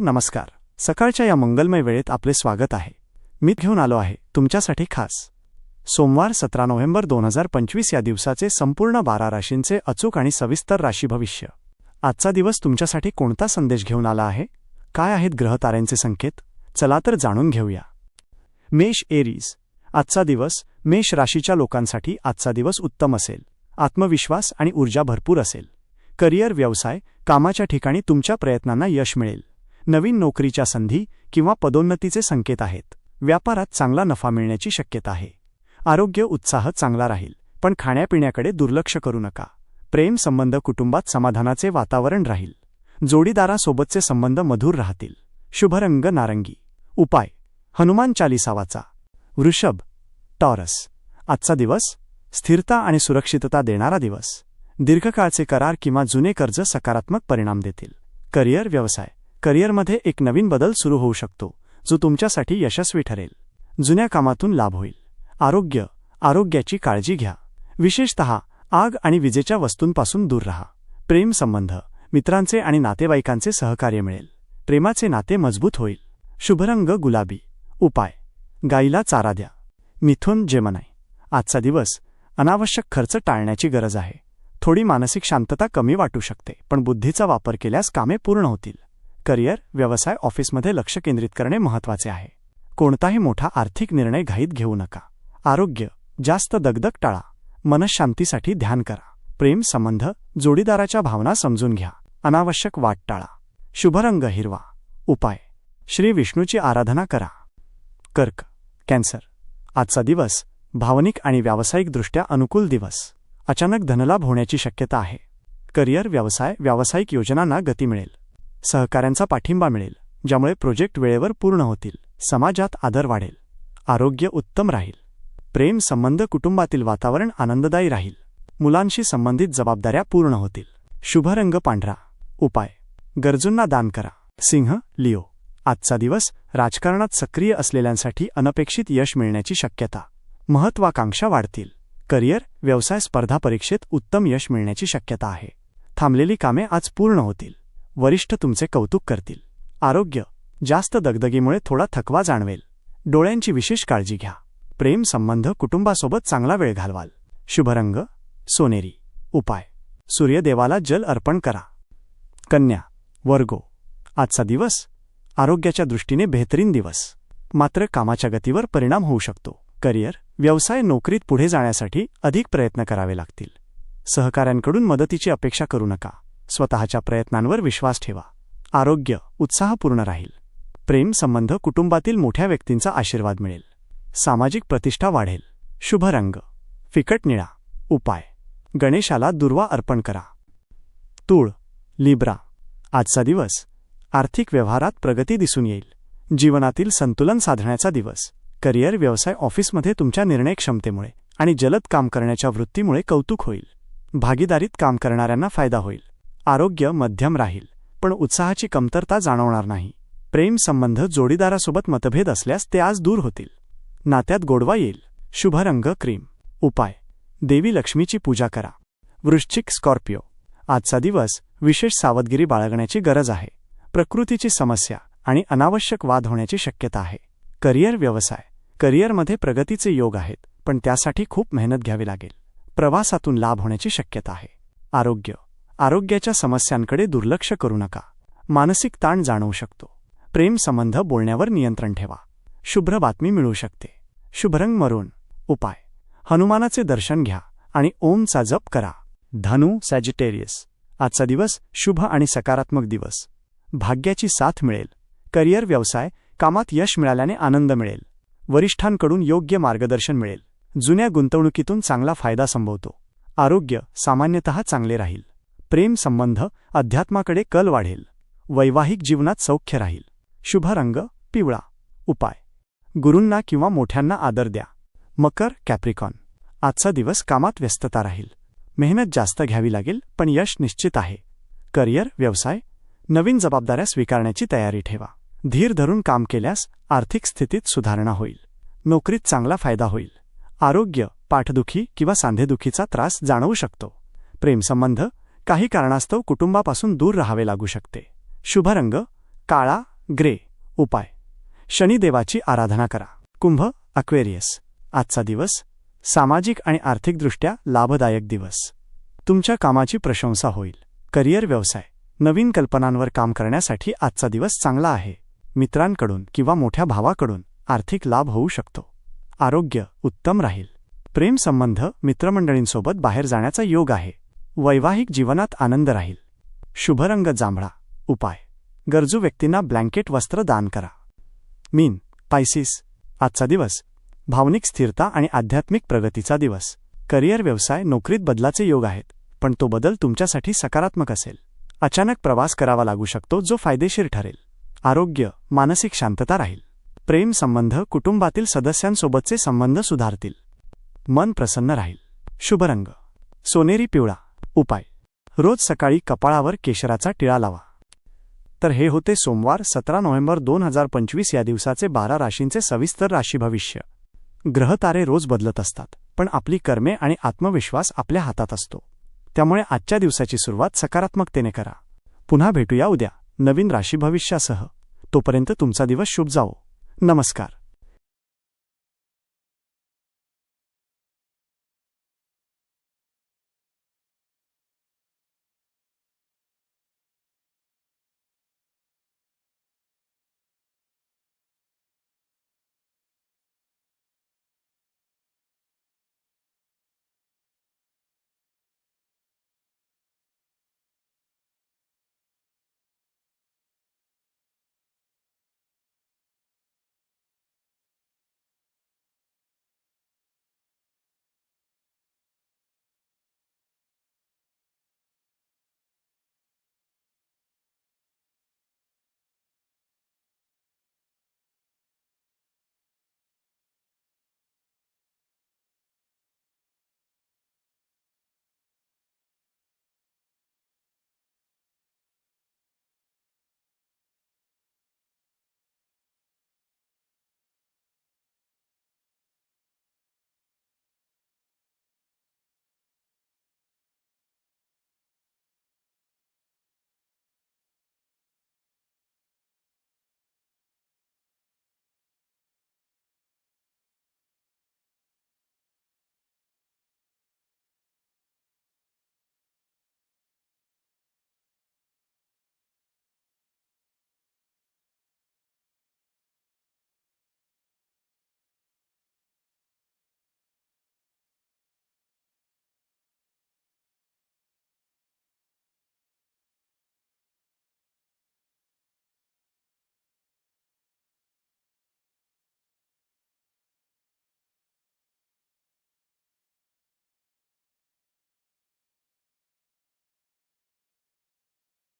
नमस्कार. सकाळच्या या मंगलमय वेळेत आपले स्वागत आहे. मी घेऊन आलो आहे तुमच्यासाठी खास. सोमवार सतरा नोव्हेंबर दोन हजार पंचवीस या दिवसाचे संपूर्ण बारा राशींचे अचूक आणि सविस्तर राशी भविष्य. आजचा दिवस तुमच्यासाठी कोणता संदेश घेऊन आला आहे? काय आहेत ग्रहताऱ्यांचे संकेत? चला तर जाणून घेऊया. मेष एरीज. आजचा दिवस मेष राशीच्या लोकांसाठी आजचा दिवस उत्तम असेल. आत्मविश्वास आणि ऊर्जा भरपूर असेल. करिअर व्यवसाय कामाच्या ठिकाणी तुमच्या प्रयत्नांना यश मिळेल. नवीन नोकरीच्या संधी किंवा पदोन्नतीचे संकेत आहेत. व्यापारात चांगला नफा मिळण्याची शक्यता आहे. आरोग्य उत्साह चांगला राहील पण खाण्यापिण्याकडे दुर्लक्ष करू नका. प्रेम संबंध कुटुंबात समाधानाचे वातावरण राहील. जोडीदारासोबतचे संबंध मधुर राहतील. शुभरंग नारंगी. उपाय. हनुमान चालिसावाचा. वृषभ. टॉरस. आजचा दिवस स्थिरता आणि सुरक्षितता देणारा दिवस. दीर्घकाळचे करार किंवा जुने कर्ज सकारात्मक परिणाम देतील. करिअर व्यवसाय. करिअरमध्ये एक नवीन बदल सुरू होऊ शकतो जो तुमच्यासाठी यशस्वी ठरेल. जुन्या कामातून लाभ होईल. आरोग्य आरोग्याची काळजी घ्या. विशेषतः आग आणि विजेच्या वस्तूंपासून दूर राहा. प्रेम संबंध मित्रांचे आणि नातेवाईकांचे सहकार्य मिळेल. प्रेमाचे नाते मजबूत होईल. शुभरंग गुलाबी. उपाय. गाईला चारा द्या. मिथुन जेमनाय आजचा दिवस अनावश्यक खर्च टाळण्याची गरज आहे. थोडी मानसिक शांतता कमी वाटू शकते पण बुद्धीचा वापर केल्यास कामे पूर्ण होतील. करिअर व्यवसाय ऑफिसमध्ये लक्ष केंद्रित करणे महत्त्वाचे आहे. कोणताही मोठा आर्थिक निर्णय घाईत घेऊ नका. आरोग्य जास्त दगदग टाळा. मनशांतीसाठी ध्यान करा. प्रेम संबंध जोडीदाराच्या भावना समजून घ्या. अनावश्यक वाट टाळा. शुभरंग हिरवा. उपाय. श्री विष्णूची आराधना करा. कर्क. कॅन्सर. आजचा दिवस भावनिक आणि व्यावसायिकदृष्ट्या अनुकूल दिवस. अचानक धनलाभ होण्याची शक्यता आहे. करिअर व्यवसाय व्यावसायिक योजनांना गती मिळेल. सहकाऱ्यांचा पाठिंबा मिळेल ज्यामुळे प्रोजेक्ट वेळेवर पूर्ण होतील समाजात आदर वाढेल आरोग्य उत्तम राहील प्रेम संबंध कुटुंबातील वातावरण आनंददायी राहील मुलांशी संबंधित जबाबदाऱ्या पूर्ण होतील. शुभरंग पांढरा. उपाय. गरजूंना दान करा. सिंह लिओ. आजचा दिवस राजकारणात सक्रिय असलेल्यांसाठी अनपेक्षित यश मिळण्याची शक्यता. महत्वाकांक्षा वाढतील. करिअर व्यवसाय स्पर्धा परीक्षेत उत्तम यश मिळण्याची शक्यता आहे. थांबलेली कामे आज पूर्ण होतील. वरिष्ठ तुमचे कौतुक करतील. आरोग्य जास्त दगदगीमुळे थोडा थकवा जाणवेल. डोळ्यांची विशेष काळजी घ्या. प्रेम संबंध कुटुंबासोबत चांगला वेळ घालवाल. शुभरंग सोनेरी. उपाय सूर्यदेवाला जल अर्पण करा. कन्या वर्गो. आजचा दिवस आरोग्याच्या दृष्टीने बेहतरीन दिवस. मात्र कामाच्या गतीवर परिणाम होऊ शकतो. करिअर व्यवसाय नोकरीत पुढे जाण्यासाठी अधिक प्रयत्न करावे लागतील. सहकाऱ्यांकडून मदतीची अपेक्षा करू नका. स्वतःच्या प्रयत्नांवर विश्वास ठेवा. आरोग्य उत्साहपूर्ण राहील. प्रेम संबंध कुटुंबातील मोठ्या व्यक्तींचा आशीर्वाद मिळेल. सामाजिक प्रतिष्ठा वाढेल. शुभ रंग. फिकट निळा. उपाय. गणेशाला दुर्वा अर्पण करा. तूळ. लिब्रा. आजचा दिवस आर्थिक व्यवहारात प्रगती दिसून येईल. जीवनातील संतुलन साधण्याचा दिवस. करिअर व्यवसाय ऑफिसमध्ये तुमच्या निर्णय क्षमतेमुळे आणि जलद काम करण्याच्या वृत्तीमुळे कौतुक होईल. भागीदारीत काम करणाऱ्यांना फायदा होईल. आरोग्य मध्यम राहील. पण उत्साहाची कमतरता जाणवणार नाही. प्रेम संबंध जोडीदारासोबत मतभेद असल्यास ते आज दूर होतील. नात्यात गोडवा येईल. शुभरंग क्रीम. उपाय. देवी लक्ष्मीची पूजा करा. वृश्चिक स्कॉर्पिओ. आजचा दिवस विशेष सावधगिरी बाळगण्याची गरज आहे. प्रकृतीची समस्या आणि अनावश्यक वाद होण्याची शक्यता आहे. करिअर व्यवसाय. करिअरमध्ये प्रगतीचे योग आहेत पण त्यासाठी खूप मेहनत घ्यावी लागेल. प्रवासातून लाभ होण्याची शक्यता आहे. आरोग्य. आरोग्याच्या समस्यांकडे दुर्लक्ष करू नका. मानसिक ताण जाणवू शकतो. प्रेम संबंध बोलण्यावर नियंत्रण ठेवा. शुभ्र बातमी मिळू शकते. शुभरंग मरून. उपाय. हनुमानाचे दर्शन घ्या आणि ओमचा जप करा. धनु सॅजिटेरियस. आजचा दिवस शुभ आणि सकारात्मक दिवस. भाग्याची साथ मिळेल. करिअर व्यवसाय कामात यश मिळाल्याने आनंद मिळेल. वरिष्ठांकडून योग्य मार्गदर्शन मिळेल. जुन्या गुंतवणुकीतून चांगला फायदा संभवतो. आरोग्य सामान्यतः चांगले राहील. प्रेम संबंध अध्यात्माकडे कल वाढेल. वैवाहिक जीवनात सौख्य राहील. शुभ रंग पिवळा. उपाय. गुरूंना किंवा मोठ्यांना आदर द्या. मकर कॅप्रिकॉन. आजचा दिवस कामात व्यस्तता राहील. मेहनत जास्त घ्यावी लागेल पण यश निश्चित आहे. करिअर व्यवसाय. नवीन जबाबदाऱ्या स्वीकारण्याची तयारी ठेवा. धीर धरून काम केल्यास आर्थिक स्थितीत सुधारणा होईल. नोकरीत चांगला फायदा होईल. आरोग्य पाठदुखी किंवा सांधेदुखीचा त्रास जाणवू शकतो. प्रेमसंबंध काही कारणास्तव कुटुंबापासून दूर राहावे लागू शकते. शुभरंग काळा ग्रे. उपाय. शनिदेवाची आराधना करा. कुंभ अक्वेरियस. आजचा दिवस सामाजिक आणि आर्थिकदृष्ट्या लाभदायक दिवस. तुमच्या कामाची प्रशंसा होईल. करिअर व्यवसाय. नवीन कल्पनांवर काम करण्यासाठी आजचा दिवस चांगला आहे. मित्रांकडून किंवा मोठ्या भावाकडून आर्थिक लाभ होऊ शकतो. आरोग्य उत्तम राहील. प्रेमसंबंध मित्रमंडळींसोबत बाहेर जाण्याचा योग आहे. वैवाहिक जीवनात आनंद राहील. शुभरंग जांभळा. उपाय. गरजू व्यक्तींना ब्लँकेट वस्त्र दान करा. मीन. पायसिस आजचा दिवस. भावनिक स्थिरता आणि आध्यात्मिक प्रगतीचा दिवस. करिअर व्यवसाय नोकरीत बदलाचे योग आहेत पण तो बदल तुमच्यासाठी सकारात्मक असेल. अचानक प्रवास करावा लागू शकतो जो फायदेशीर ठरेल. आरोग्य मानसिक शांतता राहील. प्रेम संबंध कुटुंबातील सदस्यांसोबतचे संबंध सुधारतील. मन प्रसन्न राहील. शुभरंग. सोनेरी पिवळा. उपाय. रोज सकाळी कपाळावर केशराचा टिळा लावा. तर हे होते सोमवार सतरा नोव्हेंबर दोन हजार पंचवीस या दिवसाचे बारा राशींचे सविस्तर राशी भविष्य ग्रहतारे रोज बदलत असतात पण आपली कर्मे आणि आत्मविश्वास आपल्या हातात असतो. त्यामुळे आजच्या दिवसाची सुरुवात सकारात्मकतेने करा. पुन्हा भेटूया उद्या नवीन राशी भविष्यासह तोपर्यंत तुमचा दिवस शुभ जावो. नमस्कार.